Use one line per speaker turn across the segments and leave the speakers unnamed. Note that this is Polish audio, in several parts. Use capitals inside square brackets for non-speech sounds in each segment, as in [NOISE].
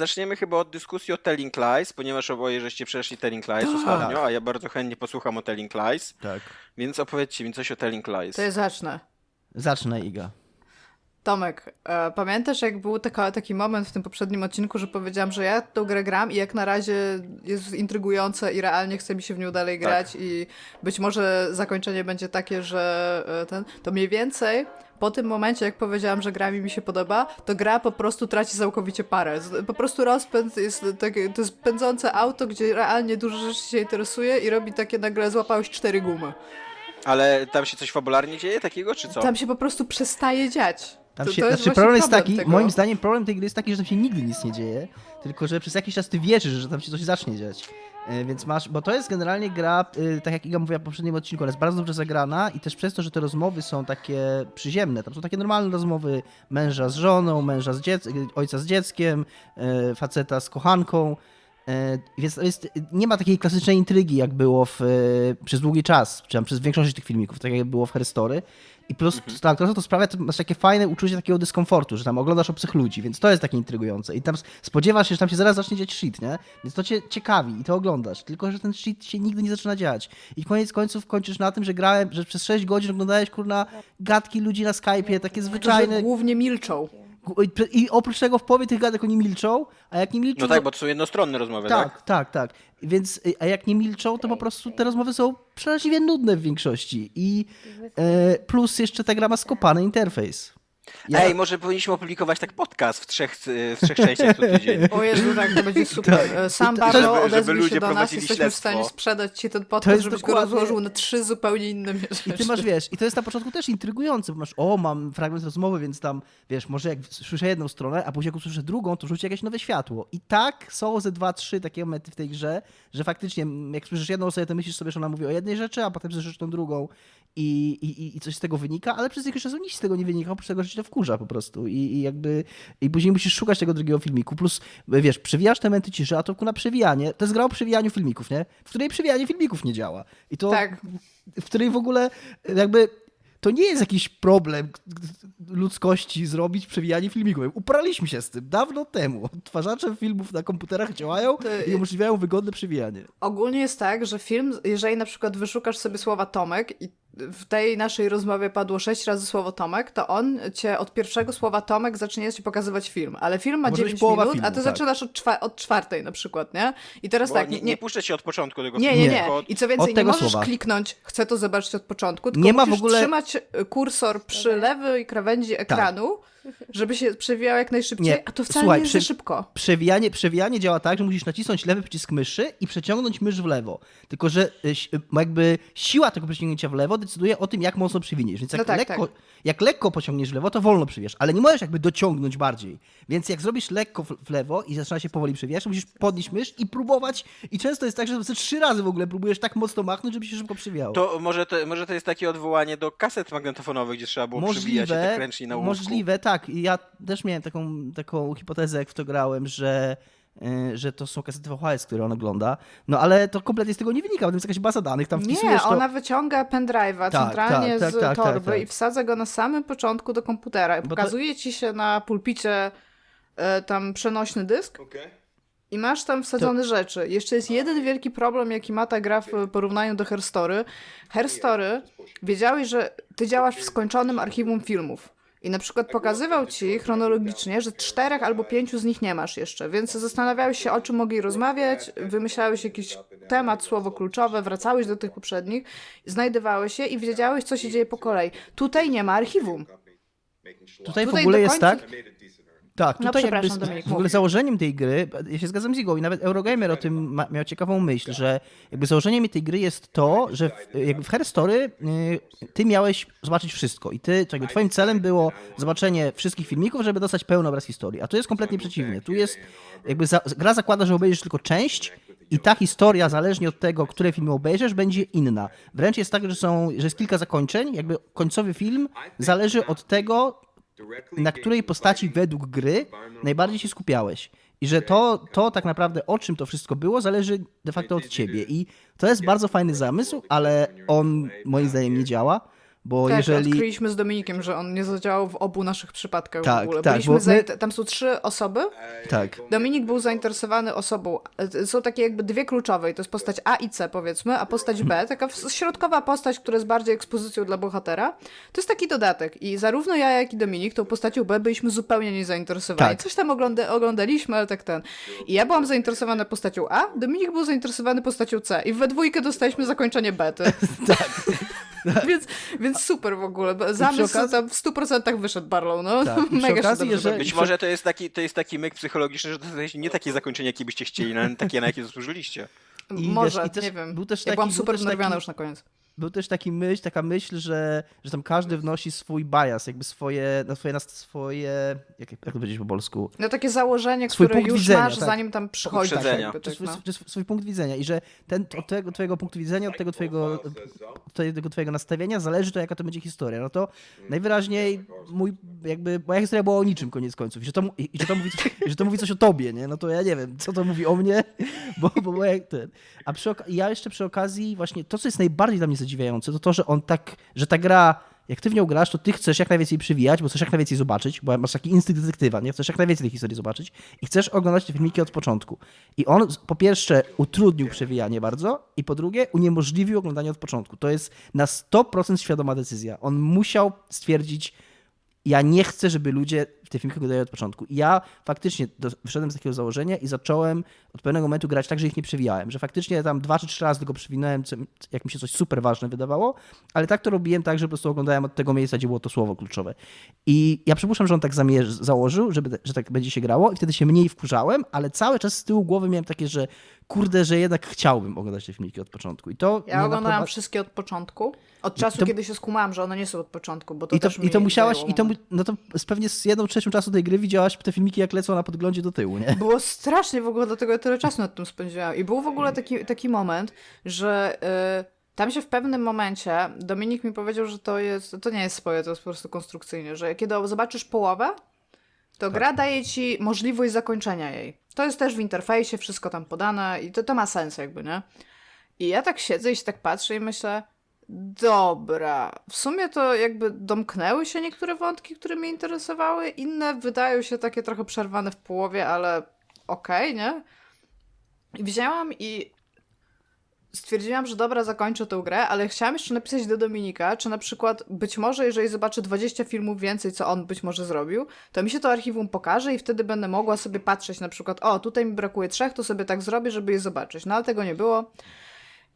zaczniemy chyba od dyskusji o Telling Lies, ponieważ oboje żeście przeszli Telling Lies
Tak.
ostatnio, a ja bardzo chętnie posłucham o Telling Lies,
Tak.
więc opowiedzcie mi coś o Telling Lies.
To ja zacznę.
Zacznę, Iga.
Tomek, e, pamiętasz jak był taka, taki moment w tym poprzednim odcinku, że powiedziałam, że ja tą grę gram i jak na razie jest intrygująca i realnie chce mi się w nią dalej
Tak.
grać i być może zakończenie będzie takie, że e, ten, to mniej więcej po tym momencie, jak powiedziałam, że gra mi mi się podoba, to gra po prostu traci całkowicie parę. Po prostu rozpęd jest takie, to jest pędzące auto, gdzie realnie dużo rzeczy się interesuje i robi takie nagle złapałeś cztery gumy.
Ale tam się coś fabularnie dzieje takiego, czy co?
Tam się po prostu przestaje dziać.
Tam
To-
się,
to jest
znaczy problem jest taki,
tego.
moim zdaniem problem tej gry jest taki, że tam się nigdy nic nie dzieje, tylko że przez jakiś czas ty wierzysz, że tam się coś zacznie dziać. E, Więc masz, bo to jest generalnie gra, y, tak jak Iga mówiła w poprzednim odcinku, ona jest bardzo dobrze zagrana i też przez to, że te rozmowy są takie przyziemne, tam są takie normalne rozmowy męża z żoną, męża z dziec- ojca z dzieckiem, e, faceta z kochanką, Więc to jest, nie ma takiej klasycznej intrygi, jak było w, e, przez długi czas, czy tam przez większość tych filmików, tak jak było w Herstory. I plus
Mhm.
tak, to, sprawia, to masz takie fajne uczucie takiego dyskomfortu, że tam oglądasz obcych ludzi, więc to jest takie intrygujące. I tam spodziewasz się, że tam się zaraz zacznie dziać shit, nie? Więc to cię ciekawi i to oglądasz. Tylko, że ten shit się nigdy nie zaczyna dziać. I koniec końców kończysz na tym, że grałem, że przez 6 godzin oglądałeś, kurna, gadki ludzi na Skype'ie, takie
Którzy
zwyczajne.
głównie milczą.
I oprócz tego w połowie tych gadek oni milczą, a jak nie milczą...
No tak,
to-
bo to są jednostronne rozmowy, tak?
tak, tak, tak. Więc, y, a jak nie milczą, to po prostu te rozmowy są przeraźliwie nudne w większości. I e, plus jeszcze ta gra ma skopany interfejs. Ja-
Ej, może powinniśmy opublikować tak podcast w trzech, w trzech częściach co tydzień.
O Jezu, tak, to będzie [LAUGHS] super. E, Sam
To-
bardzo
żeby- żeby
odezwij
ludzie
się do nas, jesteśmy w
śledztwo.
stanie sprzedać ci ten
To
podcast,
jest
żebyś go
dokładnie-
rozłożył na trzy zupełnie inne rzeczy.
I ty masz, wiesz, i to jest na początku też intrygujące, bo masz, o, mam fragment rozmowy, więc tam, wiesz, może jak słyszę jedną stronę, a później jak usłyszę drugą, to rzuci jakieś nowe światło. I tak są ze dwa, trzy takie momenty w tej grze, że faktycznie, m, jak słyszysz jedną osobę, to myślisz sobie, że ona mówi o jednej rzeczy, a potem słyszysz tą drugą i, i, i coś z tego wynika, ale przez jakiś czas nic z tego nie wynika, oprócz tego, że to wkurza po prostu. I, i jakby, i później musisz szukać tego drugiego filmiku, plus, wiesz, przewijasz te momenty ciszy, a to na przewijanie, to jest gra o przewijaniu filmików, nie? W której przewijanie filmików nie działa. I to
Tak.
w której w ogóle jakby to nie jest jakiś problem ludzkości zrobić przewijanie filmików. Uporaliśmy się z tym dawno temu. Odtwarzacze filmów na komputerach działają i umożliwiają wygodne przewijanie.
Ogólnie jest tak, że film, jeżeli na przykład wyszukasz sobie słowa Tomek i w tej naszej rozmowie padło sześć razy słowo Tomek, to on cię od pierwszego słowa Tomek zacznie ci pokazywać film. Ale film ma
Może być
9
połowa
minut,
filmu,
a ty
tak.
zaczynasz od, czwa- od czwartej na przykład, nie? I teraz
Bo
tak,
nie,
nie,
nie puszczę cię od początku tego
Nie,
filmu.
nie, nie.
od-
I co więcej, nie możesz
słowa.
kliknąć, chcę to zobaczyć od początku, tylko
Nie ma w
musisz
ogóle-
trzymać kursor przy lewej krawędzi ekranu, żeby się przewijał jak najszybciej,
Nie,
a to wcale
słuchaj,
nie jest
przy-
szybko.
Przewijanie, przewijanie działa tak, że musisz nacisnąć lewy przycisk myszy i przeciągnąć mysz w lewo. Tylko, że y, y, jakby siła tego przeciągnięcia w lewo decyduje o tym, jak mocno przewiniesz. Więc jak,
No tak,
lekko,
tak.
jak lekko pociągniesz w lewo, to wolno przewiesz, ale nie możesz jakby dociągnąć bardziej. Więc jak zrobisz lekko w- lewo i zaczyna się powoli przewijać, to musisz podnieść mysz i próbować. I często jest tak, że ze trzy razy w ogóle próbujesz tak mocno machnąć, żeby się szybko przewijało.
To może, to może to jest takie odwołanie do kaset magnetofonowych, gdzie trzeba było przybijać je tak ręcznie na łóżku.
możliwe, tak. Ja też miałem taką, taką hipotezę, jak w to grałem, że, y, że to są kasety VHS, które on ogląda. No ale to kompletnie z tego nie wynika, bo to jest jakaś baza danych, tam
Nie,
wpisujesz to...
ona wyciąga pendrive'a
Tak,
centralnie
tak, tak,
z
tak, tak,
torby
tak.
i wsadza go na samym początku do komputera i
Bo to-
pokazuje ci się na pulpicie e, tam przenośny dysk i masz tam wsadzone rzeczy. Jeszcze jest jeden wielki problem, jaki ma ta gra w porównaniu do Herstory. Herstory wiedziałeś, że ty działasz w skończonym archiwum filmów. I na przykład pokazywał ci chronologicznie, że czterech albo pięciu z nich nie masz jeszcze, więc zastanawiałeś się, o czym mogli rozmawiać, wymyślałeś jakiś temat, słowo kluczowe, wracałeś do tych poprzednich, znajdowałeś je i wiedziałeś, co się dzieje po kolei. Tutaj nie ma archiwum.
Tutaj w
Tutaj
ogóle
do
jest
końca-
tak...
No,
tutaj jakby
przepraszam,
z-
Dominik,
w ogóle założeniem tej gry, ja się zgadzam z Igą i nawet Eurogamer o tym ma, miał ciekawą myśl, że jakby założeniem tej gry jest to, że w, jakby w Herstory y, ty miałeś zobaczyć wszystko i ty, jakby twoim celem było zobaczenie wszystkich filmików, żeby dostać pełny obraz historii, a tu jest kompletnie przeciwnie. Tu jest jakby za, gra zakłada, że obejrzysz tylko część i ta historia, zależnie od tego, które filmy obejrzysz, będzie inna. Wręcz jest tak, że, są, że jest kilka zakończeń, jakby końcowy film zależy od tego, na której postaci według gry najbardziej się skupiałeś. I że to, to tak naprawdę o czym to wszystko było, zależy de facto od ciebie. I to jest bardzo fajny zamysł, ale on moim zdaniem nie działa, bo
tak,
jeżeli...
odkryliśmy z Dominikiem, że on nie zadziałał w obu naszych przypadkach
Tak,
w ogóle.
tak,
Byliśmy
my-
Tam są trzy osoby.
Tak.
Dominik był zainteresowany osobą. e, Są takie jakby dwie kluczowe, i to jest postać A i C, powiedzmy, a postać B, taka środkowa postać, która jest bardziej ekspozycją dla bohatera. To jest taki dodatek. I zarówno ja, jak i Dominik tą postacią B byliśmy zupełnie niezainteresowani.
Tak.
Coś tam ogląda oglądaliśmy, ale tak ten. I ja byłam zainteresowana postacią A, Dominik był zainteresowany postacią C. I we dwójkę dostaliśmy zakończenie bety. [LAUGHS]
Tak. [LAUGHS]
więc, więc super w ogóle. Zamysł
okazji-
tam w 100% wyszedł Barlow, no.
Tak, [LAUGHS]
Mega się
okazji,
dobrze
jeżeli-.
Być może to jest taki, to jest taki myk psychologiczny, że to jest nie takie zakończenie, jakie byście chcieli, ale takie, na jakie [LAUGHS] zasłużyliście.
I
Może,
wiesz, i też
nie wiem.
był też
ja
taki-
byłam
był
super
też
znerwiona
taki-
już na koniec.
Był też taki myśl, taka myśl, że, że tam każdy wnosi swój bias, jakby swoje, na swoje, na swoje jak, jak to powiedzieć po polsku?
No takie założenie,
Swój
które
punkt
już
widzenia,
masz,
tak.
zanim tam przychodzi.
Uprzedzenia.
jakby, tak,
swój,
no.
swój punkt widzenia i że ten, od tego twojego punktu widzenia, od tego twojego, od tego twojego nastawienia zależy to, jaka to będzie historia. No to najwyraźniej mój, jakby, moja historia była o niczym koniec końców i że to, i, i że to, mówi, że to mówi coś o tobie, nie? No to ja nie wiem, co to mówi o mnie, bo, bo, bo jak ten. A przy, ja jeszcze przy okazji właśnie, to co jest najbardziej dla mnie zadziwiające, to to, że on tak, że ta gra jak ty w nią grasz, to ty chcesz jak najwięcej przywijać, bo chcesz jak najwięcej zobaczyć, bo masz taki instynkt detektywa, nie? Chcesz jak najwięcej tej historii zobaczyć i chcesz oglądać te filmiki od początku. I on po pierwsze utrudnił przewijanie bardzo i po drugie uniemożliwił oglądanie od początku. To jest na 100% świadoma decyzja. On musiał stwierdzić, ja nie chcę, żeby ludzie te filmiki oglądali od początku. I ja faktycznie do, wyszedłem z takiego założenia i zacząłem od pewnego momentu grać tak, że ich nie przewijałem. Że faktycznie tam dwa czy trzy razy tylko przewinąłem, jak mi się coś super ważne wydawało, ale tak to robiłem tak, że po prostu oglądałem od tego miejsca, gdzie było to słowo kluczowe. I ja przypuszczam, że on tak założył, żeby, że tak będzie się grało i wtedy się mniej wkurzałem, ale cały czas z tyłu głowy miałem takie, że kurde, że jednak chciałbym oglądać te filmiki od początku. I to
Ja oglądałam wszystkie od początku. Od czasu,
to-
kiedy się skumałam, że one nie są od początku, bo to
I to, i to musiałaś, i to, no to pewnie z jedną trzecią czasu tej gry widziałaś te filmiki, jak lecą na podglądzie do tyłu, nie? [LAUGHS]
Było strasznie w ogóle, dlatego ja tyle czasu nad tym spędziłam. I był w ogóle taki, taki moment, że y, tam się w pewnym momencie Dominik mi powiedział, że to jest, to nie jest swoje, to jest po prostu konstrukcyjnie, że kiedy zobaczysz połowę, to
Tak.
gra daje ci możliwość zakończenia jej. To jest też w interfejsie, wszystko tam podane i to, to ma sens jakby, nie? I ja tak siedzę i się tak patrzę i myślę, dobra, w sumie to jakby domknęły się niektóre wątki, które mnie interesowały, inne wydają się takie trochę przerwane w połowie, ale okej, nie? I wzięłam i stwierdziłam, że dobra, zakończę tę grę, ale chciałam jeszcze napisać do Dominika, czy na przykład być może, jeżeli zobaczę 20 filmów więcej, co on być może zrobił, to mi się to archiwum pokaże i wtedy będę mogła sobie patrzeć na przykład, o, tutaj mi brakuje trzech, to sobie tak zrobię, żeby je zobaczyć. No ale tego nie było.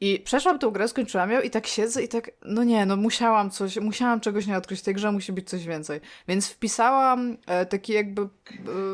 I przeszłam tę grę, skończyłam ją i tak siedzę i tak, no nie, no musiałam coś, musiałam czegoś nie odkryć, w tej grze musi być coś więcej. Więc wpisałam e, taki jakby, e,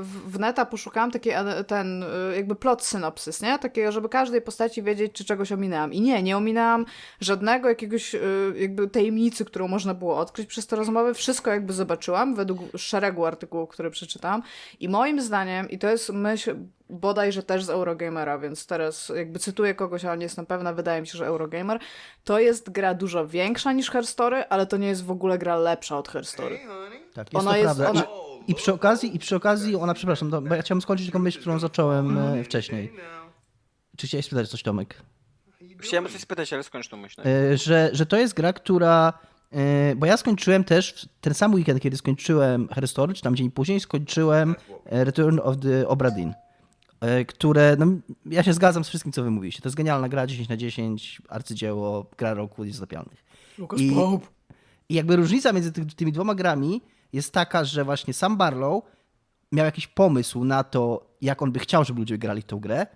w w neta poszukałam taki e, ten, e, jakby plot synopsys, nie? Takiego, żeby każdej postaci wiedzieć, czy czegoś ominęłam. I nie, nie ominęłam żadnego jakiegoś e, jakby tajemnicy, którą można było odkryć przez te rozmowy. Wszystko jakby zobaczyłam według szeregu artykułów, które przeczytałam. I moim zdaniem, i to jest myśl bodajże też z Eurogamera, więc teraz jakby cytuję kogoś, ale nie jestem pewna, wydaje mi się, że Eurogamer, to jest gra dużo większa niż Herstory, ale to nie jest w ogóle gra lepsza od Herstory.
Tak, jest
Ona
to
jest-
prawda.
ona-
I, I przy okazji, i przy okazji ona, przepraszam, to, bo ja chciałem skończyć tylko myśl, którą zacząłem e, wcześniej. Czy chciałeś spytać coś, Tomek?
Chciałem coś spytać, ale skończ tą myśl.
E, że, że to jest gra, która. e, Bo ja skończyłem też ten sam weekend, kiedy skończyłem Herstory, czy tam dzień później, skończyłem Return of the Obra Dinn. E, Które, no, ja się zgadzam z wszystkim, co wy mówiliście. To jest genialna gra, 10 na 10, arcydzieło, gra roku niezatapialnych.
Lucas
I-
Pope.
I jakby różnica między ty, tymi dwoma grami jest taka, że właśnie sam Barlow miał jakiś pomysł na to, jak on by chciał, żeby ludzie grali w tą grę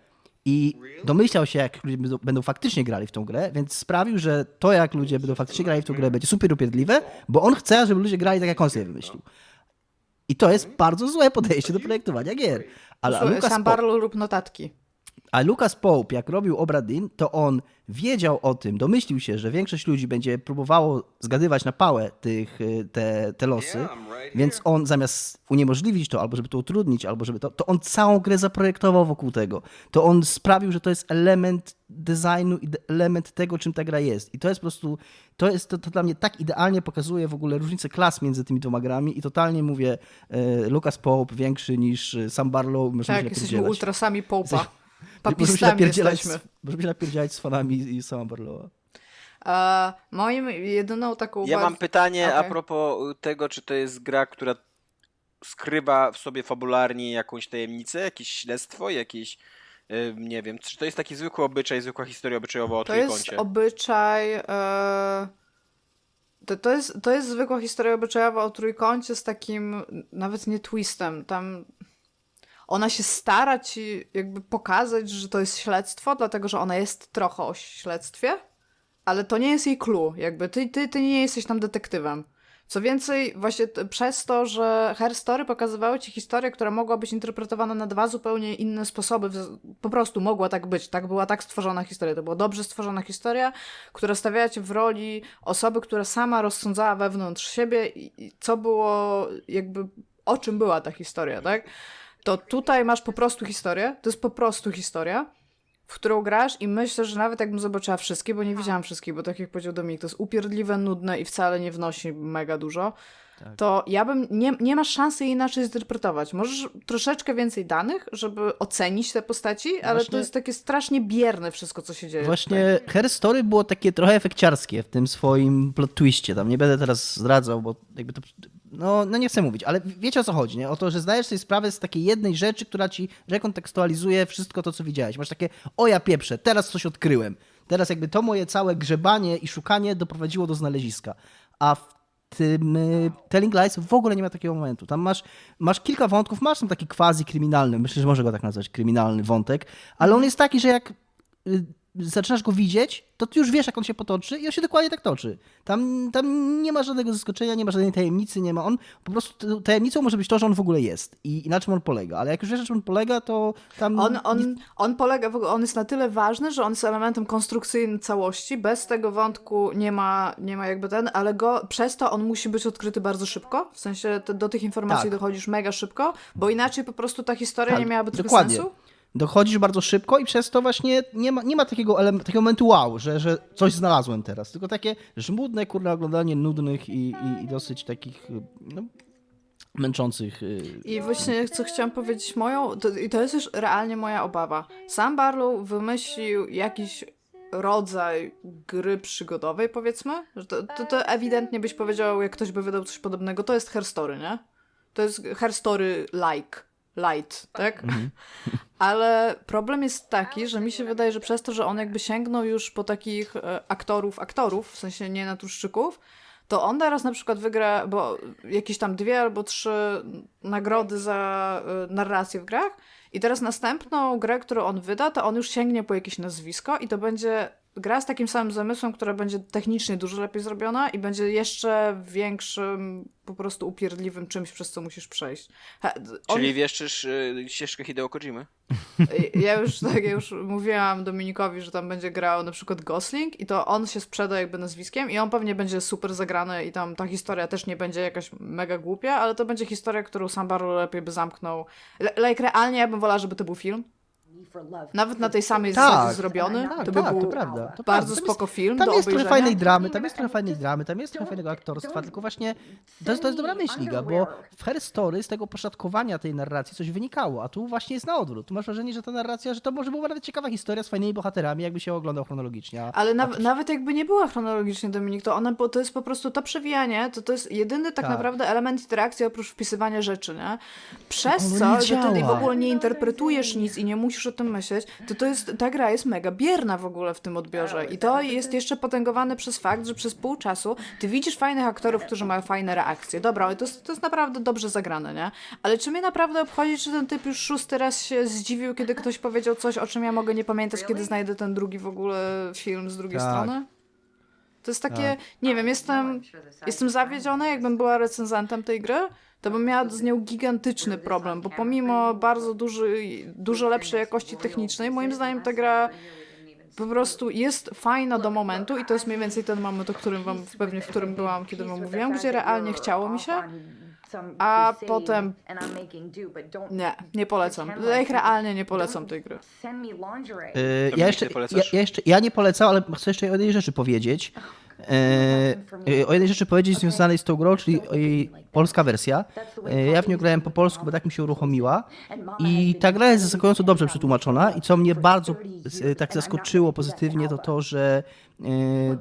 i domyślał się, jak ludzie będą, będą faktycznie grali w tą grę, więc sprawił, że to, jak ludzie będą faktycznie grali w tą grę, będzie super upierdliwe, bo on chce, żeby ludzie grali tak, jak on sobie wymyślił. I to jest bardzo złe podejście do projektowania gier. Ale
Sam Barlow lub notatki.
A Lucas Pope, jak robił Obradin, to on wiedział o tym, domyślił się, że większość ludzi będzie próbowało zgadywać na pałę tych, y, te, te losy, więc on zamiast uniemożliwić to, albo żeby to utrudnić, albo żeby to, to on całą grę zaprojektował wokół tego. To on sprawił, że to jest element designu i element tego, czym ta gra jest. I to jest po prostu, to jest, to, to dla mnie tak idealnie pokazuje w ogóle różnicę klas między tymi dwoma grami i totalnie mówię, y, Lucas Pope większy niż y, Sam Barlow,
Tak, jesteśmy ultrasami Pope'a.
Możemy się
Papistami
napierdzielać
jesteśmy.
z, możemy się napierdzielać z fanami i sama Barlowa.
E, moim jedyną taką...
Ja mam
bardzo-
pytanie a
Okej.
propos tego, czy to jest gra, która skrywa w sobie fabularnie jakąś tajemnicę, jakieś śledztwo, jakieś, y, nie wiem, czy to jest taki zwykły obyczaj, zwykła historia obyczajowa o
To jest
trójkącie?
obyczaj. E, to, to, jest, to jest zwykła historia obyczajowa o trójkącie z takim nawet nie twistem. Tam ona się stara ci jakby pokazać, że to jest śledztwo, dlatego że ona jest trochę o śledztwie, ale to nie jest jej clue. Jakby ty, ty, ty nie jesteś tam detektywem. Co więcej, właśnie przez to, że Her Story pokazywały ci historię, która mogła być interpretowana na dwa zupełnie inne sposoby, po prostu mogła tak być, tak była tak stworzona historia, to była dobrze stworzona historia, która stawiała cię w roli osoby, która sama rozsądzała wewnątrz siebie i, i co było jakby, o czym była ta historia, tak? To tutaj masz po prostu historię, to jest po prostu historia, w którą grasz i myślę, że nawet jakbym zobaczyła wszystkie, bo nie widziałam wszystkich, bo tak jak powiedział Dominik, to jest upierdliwe, nudne i wcale nie wnosi mega dużo, to ja bym, nie, nie masz szansy jej inaczej zinterpretować. Możesz troszeczkę więcej danych, żeby ocenić te postaci, ale to
Właśnie-
jest takie strasznie bierne wszystko, co się dzieje.
Właśnie Her Story było takie trochę efekciarskie w tym swoim plot twistie. Tam nie będę teraz zdradzał, bo jakby to. No, no nie chcę mówić, ale wiecie o co chodzi, nie? O to, że zdajesz sobie sprawę z takiej jednej rzeczy, która ci rekontekstualizuje wszystko to, co widziałeś. Masz takie, o ja pieprzę, teraz coś odkryłem. Teraz jakby to moje całe grzebanie i szukanie doprowadziło do znaleziska. A w tym y, Telling Lies w ogóle nie ma takiego momentu. Tam masz, masz kilka wątków, masz tam taki quasi kryminalny, myślę, że może go tak nazwać, kryminalny wątek, ale on jest taki, że jak y, zaczynasz go widzieć, to ty już wiesz, jak on się potoczy i on się dokładnie tak toczy. Tam, tam nie ma żadnego zaskoczenia, nie ma żadnej tajemnicy, nie ma on. Po prostu tajemnicą może być to, że on w ogóle jest i, i na czym on polega. Ale jak już wiesz, na czym on polega, to tam...
On, on, on polega, on jest na tyle ważny, że on jest elementem konstrukcyjnym całości. Bez tego wątku nie ma, nie ma jakby ten, ale go, przez to on musi być odkryty bardzo szybko. W sensie do tych informacji
Tak.
dochodzisz mega szybko, bo inaczej po prostu ta historia
Tak,
nie miałaby
dokładnie.
sensu.
Dochodzisz bardzo szybko i przez to właśnie nie ma, nie ma takiego, takiego momentu wow, że, że coś znalazłem teraz. Tylko takie żmudne, kurna, oglądanie nudnych i, i, i dosyć takich no, męczących. y,
I właśnie co chciałam powiedzieć moją, to, i to jest już realnie moja obawa. Sam Barlow wymyślił jakiś rodzaj gry przygodowej, powiedzmy. To, to, to ewidentnie byś powiedział, jak ktoś by wydał coś podobnego, to jest Herstory, nie? To jest Herstory like, light, tak? [LAUGHS] Ale problem jest taki, że mi się wydaje, że przez to, że on jakby sięgnął już po takich e, aktorów, aktorów, w sensie nie naturszczyków, to on teraz na przykład wygra, bo jakieś tam dwie albo trzy nagrody za y, narrację w grach i teraz następną grę, którą on wyda, to on już sięgnie po jakieś nazwisko i to będzie gra z takim samym zamysłem, która będzie technicznie dużo lepiej zrobiona i będzie jeszcze większym, po prostu upierdliwym czymś, przez co musisz przejść. Ha, on-
Czyli wieszczysz y, ścieżkę Hideo Kojimy?
ja już, tak, ja już mówiłam Dominikowi, że tam będzie grał na przykład Gosling i to on się sprzeda jakby nazwiskiem i on pewnie będzie super zagrany i tam ta historia też nie będzie jakaś mega głupia, ale to będzie historia, którą sam lepiej by zamknął. Le- like realnie ja bym wolała, żeby to był film. Nawet na tej samej
Tak.
zasadzie zrobiony.
Tak,
to by
tak,
był
to prawda. To
bardzo
prawda.
Spoko film
Tam
do
jest trochę fajnej dramy, tam jest trochę fajnej dramy, tam jest trochę fajnego aktorstwa, tylko właśnie to jest, to jest dobra myśl, Liga, bo w Her Story z tego poszatkowania tej narracji coś wynikało, a tu właśnie jest na odwrót. Tu masz wrażenie, że ta narracja, że to może była nawet ciekawa historia z fajnymi bohaterami, jakby się oglądał chronologicznie. A,
Ale naw- nawet jakby nie była chronologicznie, Dominik, to ona, bo to jest po prostu to przewijanie, to to jest jedyny tak,
Tak.
naprawdę element interakcji oprócz wpisywania rzeczy, nie? Przez
Ono
co,
nie
że ty w ogóle nie interpretujesz nic i nie musisz o tym myśleć, to to jest, ta gra jest mega bierna w ogóle w tym odbiorze i to jest jeszcze potęgowane przez fakt, że przez pół czasu ty widzisz fajnych aktorów, którzy mają fajne reakcje. Dobra, ale to jest, to jest naprawdę dobrze zagrane, nie? Ale czy mnie naprawdę obchodzi, czy ten typ już szósty raz się zdziwił, kiedy ktoś powiedział coś, o czym ja mogę nie pamiętać, kiedy znajdę ten drugi w ogóle film z drugiej
Tak.
strony? To jest takie, nie wiem, jestem, jestem zawiedziona, jakbym była recenzentem tej gry, to bym miała z nią gigantyczny problem, bo pomimo bardzo duży, dużo lepszej jakości technicznej, moim zdaniem ta gra po prostu jest fajna do momentu i to jest mniej więcej ten moment, o którym wam, pewnie w którym byłam, kiedy wam mówiłam, gdzie realnie chciało mi się, a potem nie, nie polecam. Ja ich realnie nie polecam tej gry.
Yy, ja, jeszcze, ja, ja, jeszcze, ja nie polecam, ale chcę jeszcze o jednej rzeczy powiedzieć. Yy, yy, o jednej rzeczy powiedzieć związanej z tą grą, czyli o jej polska wersja. Yy, ja w nią grałem po polsku, bo tak mi się uruchomiła. I ta gra jest zaskakująco dobrze przetłumaczona i co mnie bardzo tak zaskoczyło pozytywnie, to to, że e,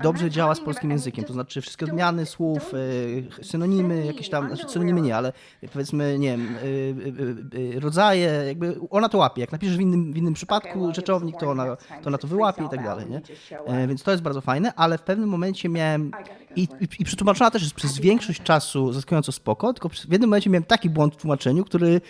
dobrze działa z polskim językiem. To znaczy wszystkie odmiany słów, e, synonimy, jakieś tam, znaczy synonimy nie, ale powiedzmy, nie wiem, e, e, e, rodzaje, jakby ona to łapie. Jak napiszesz w innym, w innym przypadku rzeczownik, to ona to, ona to wyłapie i tak dalej, nie? E, Więc to jest bardzo fajne, ale w pewnym momencie miałem i, i, i przetłumaczona też jest przez większość czasu zaskakująco spoko, tylko w jednym momencie miałem taki błąd w tłumaczeniu, który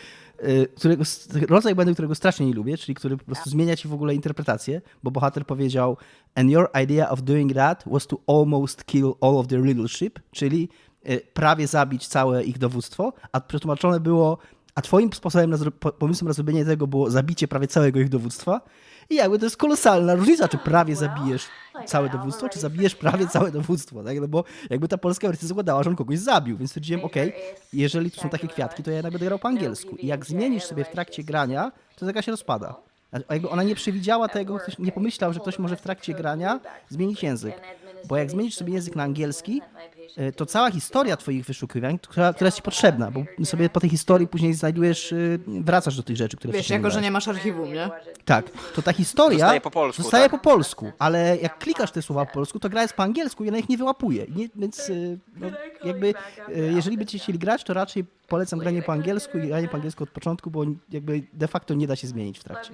y, którego, rodzaj błędu, którego strasznie nie lubię, czyli który po prostu zmienia ci w ogóle interpretację, bo bohater powiedział and your idea of doing that was to almost kill all of their leadership, czyli y, prawie zabić całe ich dowództwo, a przetłumaczone było a twoim sposobem na pomysłem na zrobienie tego było zabicie prawie całego ich dowództwa i jakby to jest kolosalna różnica, czy prawie zabijesz całe dowództwo, czy zabijesz prawie całe dowództwo, tak? No bo jakby ta polska wersja zakładała, że on kogoś zabił, więc stwierdziłem, okej, jeżeli tu są takie kwiatki, to ja jednak będę grał po angielsku. I jak zmienisz sobie w trakcie grania, to taka się rozpada. A jakby ona nie przewidziała tego, nie pomyślał, że ktoś może w trakcie grania zmienić język. Bo jak zmienisz sobie język na angielski, to cała historia twoich wyszukiwań, która, która jest ci potrzebna, bo sobie po tej historii później znajdujesz, e, wracasz do tych rzeczy, które
Wiesz, jako że nie masz archiwum, nie?
Tak, to ta historia
Zostaje po polsku,
zostaje
tak?
po polsku, ale jak klikasz te słowa po polsku, to gra jest po angielsku i ona ich nie wyłapuje. Nie, więc y, no, jakby jeżeli będziecie chcieli grać, to raczej polecam granie po angielsku i granie po angielsku od początku, bo jakby de facto nie da się zmienić w trakcie.